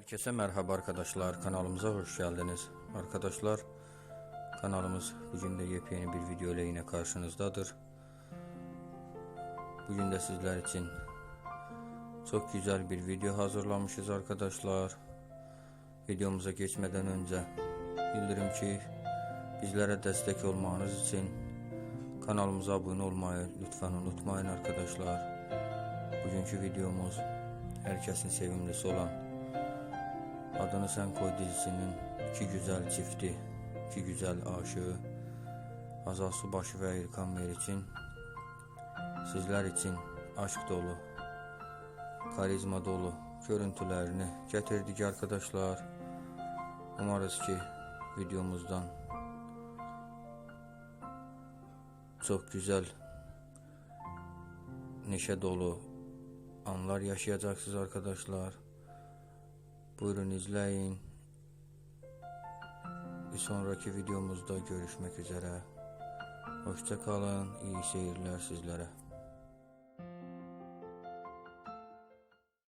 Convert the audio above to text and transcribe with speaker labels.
Speaker 1: Herkese merhaba arkadaşlar. Kanalımıza hoş geldiniz. Arkadaşlar kanalımız bugün de yepyeni bir video ile yine karşınızdadır. Bugün de sizler için çok güzel bir video hazırlamışız arkadaşlar. Videomuza geçmeden önce bildirim ki bizlere destek olmanız için kanalımıza abone olmayı lütfen unutmayın arkadaşlar. Bugünkü videomuz herkesin sevimlisi olan Adını Sen Koy dizisinin iki güzel çifti, iki güzel aşığı Azal Subaşı ve İlkan Meriç'in sizler için aşk dolu, karizma dolu görüntülerini getirdik arkadaşlar. Umarız ki videomuzdan çok güzel neşe dolu anlar yaşayacaksınız arkadaşlar. Buyurun izleyin. Bir sonraki videomuzda görüşmek üzere. Hoşça kalın. İyi seyirler sizlere.